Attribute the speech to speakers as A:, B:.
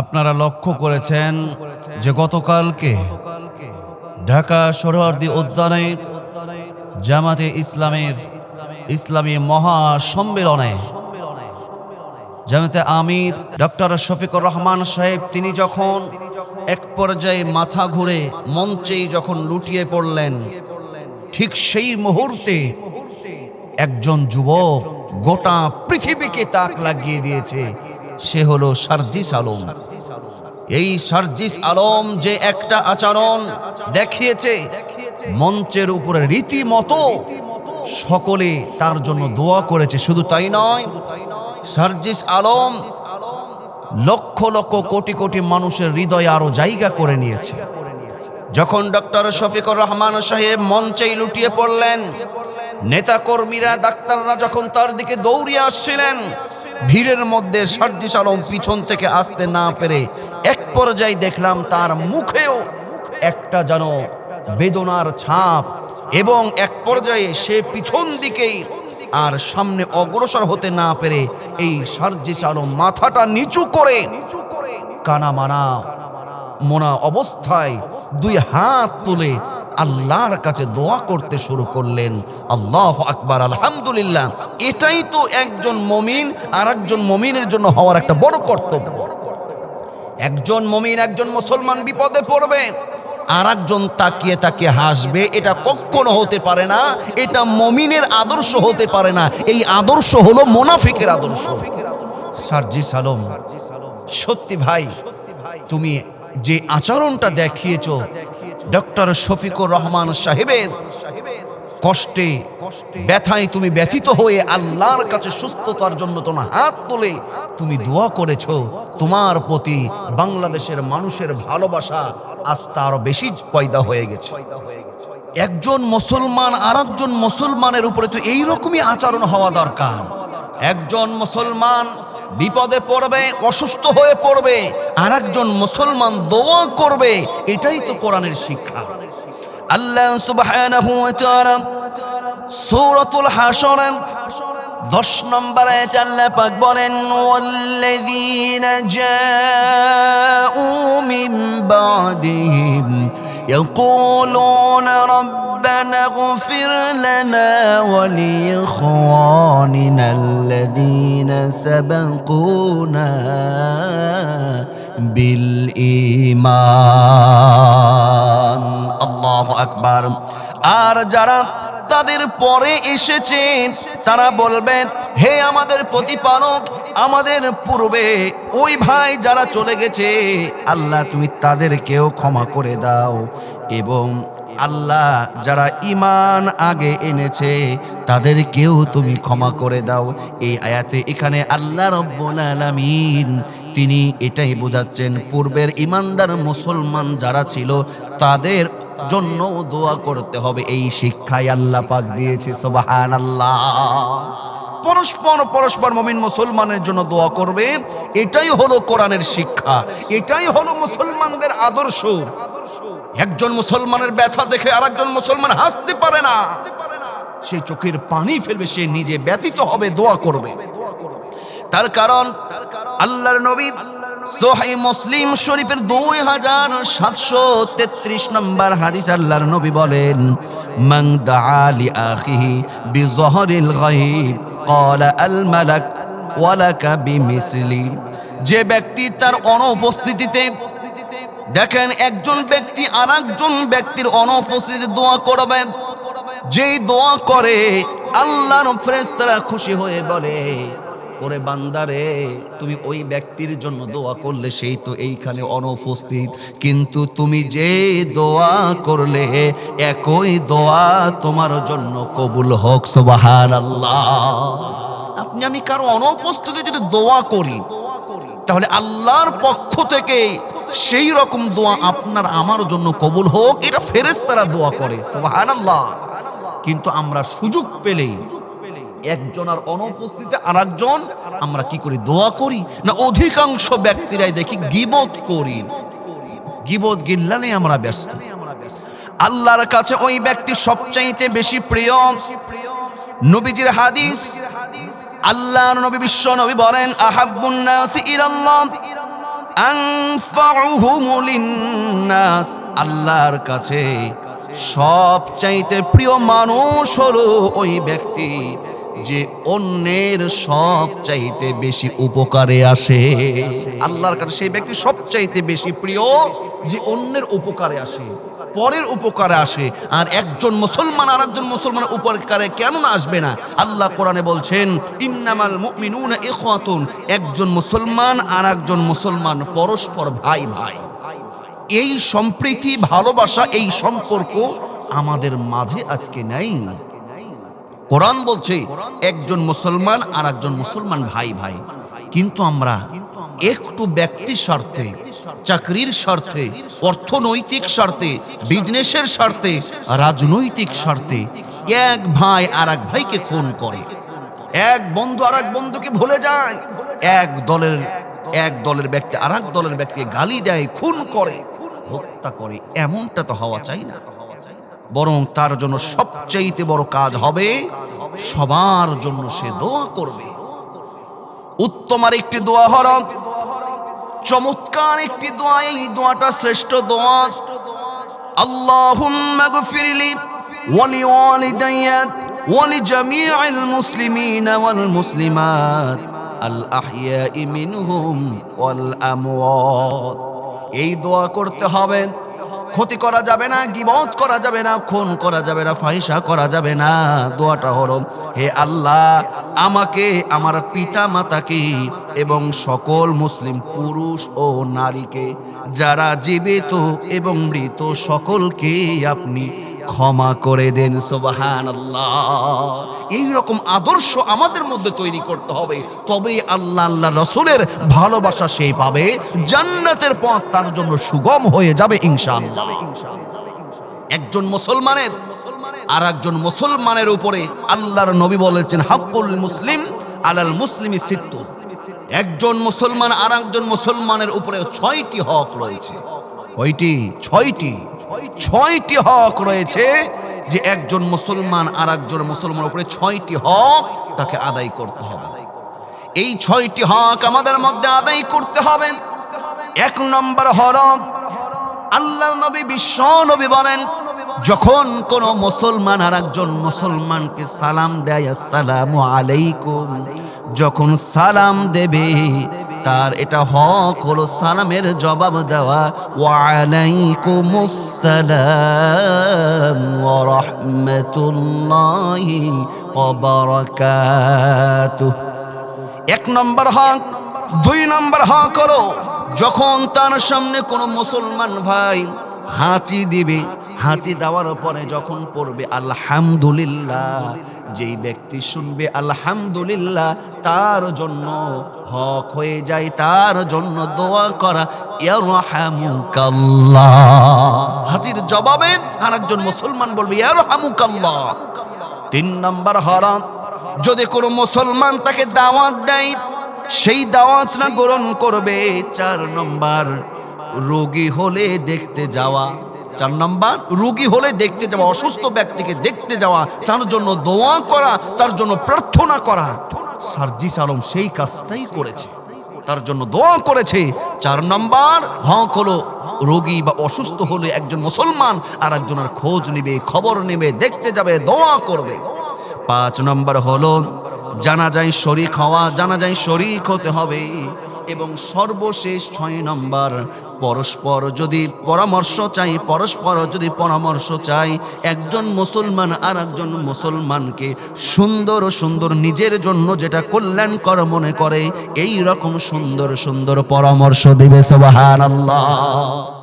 A: আপনারা লক্ষ্য করেছেন যে গতকালকে ঢাকা সরোয়ার্দী উদ্যানে জামাতে ইসলামের ইসলামী মহাসম্মেলনে জামাতে আমির ডক্টর শফিকুর রহমান সাহেব, তিনি যখন এক পর্যায়ে মাথা ঘুরে মঞ্চেই যখন লুটিয়ে পড়লেন, ঠিক সেই মুহূর্তে একজন যুবক গোটা পৃথিবীকে তাক লাগিয়ে দিয়েছে। সে হলো সার্জিস আলম। এই সার্জিস আলম যে একটা আচরণ দেখিয়েছে মঞ্চের উপরে রীতিমতো, সকলে তার জন্য দোয়া করেছে। শুধু তাই নয়, সার্জিস আলম লক্ষ লক্ষ কোটি কোটি মানুষের হৃদয়ে আরও জায়গা করে নিয়েছে। যখন ডক্টর শফিকুর রহমান সাহেব মঞ্চেই লুটিয়ে পড়লেন নেতা কর্মীরা ডাক্তাররা যখন তার দিকে দৌড়িয়ে আসছিলেন ভিড়ের মধ্যে সার্জিস আলম পিছন থেকে আসতে না পেরে এক পর্যায়ে দেখলাম তার মুখেও একটা যেন বেদনার ছাপ এবং এক পর্যায়ে সে পিছন দিকেই আর সামনে অগ্রসর হতে না পেরে এই সার্জিস আলম মাথাটা নিচু করে কানা মানা মোনা অবস্থায় দুই হাত তুলে আল্লাহর কাছে দোয়া করতে শুরু করলেন। আল্লাহ আকবার, আলহামদুলিল্লাহ। এটাই তো একজন মমিন আর একজন মমিনের জন্য হওয়ার একটা বড় কর্তব্য। একজন মমিন একজন মুসলমান বিপদে পড়বে আর একজন তাকিয়ে তাকিয়ে হাসবে, এটা কখনো হতে পারে না, এটা মমিনের আদর্শ হতে পারে না, এই আদর্শ হলো মোনাফিকের আদর্শ। সার্জিস আলম সত্যি ভাই, তুমি যে আচরণটা দেখিয়েছ ডক্টর শফিকুর রহমান সাহেবের কষ্টে, ব্যথায় তুমি ব্যথিত হয়ে আল্লাহর কাছে সুস্থতার জন্য তোমার হাত তুলে তুমি দোয়া করেছ, তোমার প্রতি বাংলাদেশের মানুষের ভালোবাসা আস্থা আরও বেশি পয়দা হয়ে গেছে। একজন মুসলমান আর মুসলমানের উপরে তো এইরকমই আচরণ হওয়া দরকার। একজন মুসলমান বিপদে পড়বে, অসুস্থ হয়ে পড়বে আর একজন মুসলমান দোয়া করবে, এটাই তো কোরআনের শিক্ষা। আল্লাহ সুবহানাহু ওয়া তাআলা দশ নম্বর আয়াতে আল্লাহ পাক বলেন, ওয়াল্লাযীনা জাউ মিন বাদিহিম ইয়াকুলুনা ربنا اغفر لنا ولإخواننا الذين سبقونا بالإيمان الله أكبر আর যারা তাদের পরে এসেছে তারা বলবেন, হে আমাদের প্রতিপালক, আমাদের পূর্বে ওই ভাই যারা চলে গেছে, আল্লাহ তুমি তাদেরকেও ক্ষমা করে দাও। এবং আল্লাহ যারা ইমান আগে এনেছে, তাদেরকেও তুমি ক্ষমা করে দাও। এই আয়াতে এখানে, আল্লাহ রব্বুল আলামিন তিনি এটাই বোঝাচ্ছেন, পূর্বের ইমানদার মুসলমান যারা ছিল, তাদের জন্য দোয়া করতে হবে। এই শিক্ষাই আল্লাহ পাক দিয়েছে সোবাহান আল্লাহ পরস্পর পরস্পর মমিন মুসলমানের জন্য দোয়া করবে। এটাই হলো কোরআনের শিক্ষা। এটাই হলো মুসলমানদের আদর্শ। একজন মুসলমানের ব্যথা দেখে আরেকজন মুসলমান হাসতে পারে না। সে চোখের পানি ফেলবে, সে নিজে ব্যতীত হবে, দোয়া করবে। তার কারণ আল্লাহর নবী সোহাই মুসলিম শরীফের দুই হাজার সাতশো তেত্রিশ নম্বর হাদিস আল্লাহর নবী বলেন মান দাআলি আখিহি বিজহরিল গায়ব قال الملك ولك بمثلي যে ব্যক্তি তার অনুপস্থিতিতে দেখেন একজন ব্যক্তি আর একজন ব্যক্তির অনুপস্থিতি দোয়া করবে যেই দোয়া করে আল্লাহর ফেরেশতারা খুশি হয়ে বলে ওরে বান্দারে, তুমি ওই ব্যক্তির জন্য দোয়া করলে সেই তো এইখানে অনুপস্থিত। কিন্তু তুমি যে দোয়া করলে, একই দোয়া তোমার জন্য কবুল হোক সুবাহান আল্লাহ আপনি, আমি কারও অনুপস্থিতি যদি দোয়া করি, তাহলে আল্লাহর পক্ষ থেকে সেই রকম দোয়া আপনার, আমার জন্য কবুল হোক, এটা ফেরেশতারা দোয়া করে, সুবহানাল্লাহ। কিন্তু আমরা সুযোগ পেলেই একজনের অনুপস্থিতিতে আর একজন আমরা কি করি? দোয়া করি? না, অধিকাংশ ব্যক্তিরাই দেখি গিবত করি। গিবত গিল্লানে আমরা ব্যস্ত। আল্লাহর কাছে ওই ব্যক্তি সবচাইতে বেশি প্রিয়। নবীজির হাদিস, আল্লাহর নবী বিশ্ব নবী বলেন, আহাব্বুন নাসি ইলাল্লাহ, আনফাউহুমু লিন্নাস। আল্লাহর কাছে সব চাইতে প্রিয় মানুষ হলো ওই ব্যক্তি। যে অন্যের সব চাইতে বেশি উপকারে আসে। আল্লাহর কাছে সেই ব্যক্তি সব চাইতে বেশি প্রিয় যে অন্যের উপকারে আসে, পরের উপকারে আসে। আর একজন মুসলমান আর একজন মুসলমানের উপকারে কেন আসবে না? আল্লাহ কোরআনে বলছেন, ইন্নামাল মুমিনুনা ইখওয়াতুন একজন মুসলমান আর একজন মুসলমান পরস্পর ভাই ভাই। এই সম্প্রীতি, ভালোবাসা, এই সম্পর্ক আমাদের মাঝে আজকে নেই। কোরআন বলছে, একজন মুসলমান আর একজন মুসলমান ভাই ভাই। কিন্তু আমরা একটু ব্যক্তি স্বার্থে, চাকরির স্বার্থে, অর্থনৈতিক স্বার্থে, বিজনেসের স্বার্থে, রাজনৈতিক স্বার্থে এক ভাই আর এক ভাইকে খুন করে। এক বন্ধু আর এক বন্ধুকে ভুলে যায়। এক দলের এক দলের ব্যক্তি আর এক দলের ব্যক্তিকে গালি দেয়, খুন করে, হত্যা করে। এমনটা তো হওয়া চাই না। বরং তার জন্য সবচেয়েতে বড় কাজ হবে সবার জন্য সে দোয়া করবে। উত্তমার একটি দোয়া হল চমৎকার একটি দোয়া, এই দোয়াটা শ্রেষ্ঠ দোয়া। আল্লাহুম্মা গফিরলি ওয়ালি ওয়ালিদাইয়াত ওয়ালি জামিউল মুসলিমিন ওয়াল মুসলিমাত, আল আহইয়া মিনহুম ওয়াল আমওয়াত। এই দোয়া করতে হবে ক্ষতি করা যাবে না, গিবত করা যাবে না, খুন করা যাবে না ফাইসা করা যাবে না। দোয়াটা হলো, হে আল্লাহ, আমাকে, আমার পিতা মাতাকে এবং সকল মুসলিম পুরুষ ও নারীকে, যারা জীবিত এবং মৃত সকলকে আপনি ক্ষমা করে দেন সোবাহান আল্লাহ এইরকম আদর্শ আমাদের মধ্যে তৈরি করতে হবে। তবে আল্লাহ আল্লাহ রসুলের ভালোবাসা সে পাবে, জান্নাতের পথ তার জন্য সুগম হয়ে যাবে, ইনশাআল্লাহ। একজন মুসলমানের আর একজন মুসলমানের উপরে আল্লাহর নবী বলেছেন, হাক্কুল মুসলিম আলাল মুসলিমি সিত্তু। একজন মুসলমান আর একজন মুসলমানের উপরে ছয়টি হক রয়েছে। কয়টি? ছয়টি। ছয়টি হক রয়েছে যে একজন মুসলমান আর একজন মুসলমানের উপরে ছয়টি হক তাকে আদায় করতে হবে। এই ছয়টি হক আমাদের মধ্যে আদায় করতে হবে। এক নম্বর হরক আল্লাহ নবী, বিশ্ব নবী বলেন, যখন কোন মুসলমান আর একজন মুসলমানকে সালাম দেয়, আসসালামু আলাইকুম, যখন সালাম দেবে তার এটা হক হলো সালামের জবাব দেওয়া। ওয়ালাইকুম আসসালাম ওয়া রাহমাতুল্লাহি ওয়া বারাকাতুহু এক নম্বর হক, দুই নম্বর হক হলো যখন তার সামনে কোনো মুসলমান ভাই হাঁচি দিবে। হাঁচি দেওয়ার পরে যখন পড়বে, আলহামদুলিল্লাহ। যেই ব্যক্তি শুনবে, আলহামদুলিল্লাহ, তার জন্য হক হয়ে যায়, তার জন্য দোয়া করা। হাজির জবাবে আর একজন মুসলমান বলবে তিন নম্বর হরক যদি কোনো মুসলমান তাকে দাওয়াত দেয়, সেই দাওয়াত না গ্রহণ করবে, চার নম্বর রোগী হলে দেখতে যাওয়া। চার নম্বর, রোগী হলে দেখতে যাওয়া, অসুস্থ ব্যক্তিকে দেখতে যাওয়া, তার জন্য দোয়া করা, তার জন্য প্রার্থনা করা। সার্জিস আলম সেই কাজটাই করেছে, তার জন্য দোয়া করেছে। চার নম্বর, হক হলো রোগী বা অসুস্থ হলে একজন মুসলমান আর একজনের খোঁজ নেবে, খবর নেবে, দেখতে যাবে, দোয়া করবে। পাঁচ নম্বর হলো, জানা যায় শরিক হওয়া, জানা যায় শরিক হতে হবে। এবং সর্বশেষ ছয় নম্বর, পরস্পর যদি পরামর্শ চাই, পরস্পর যদি পরামর্শ চাই, একজন মুসলমান আর একজন মুসলমানকে সুন্দর সুন্দর নিজের জন্য যেটা কল্যাণকর মনে করে এই রকম সুন্দর সুন্দর পরামর্শ দেবে সবাহান আল্লাহ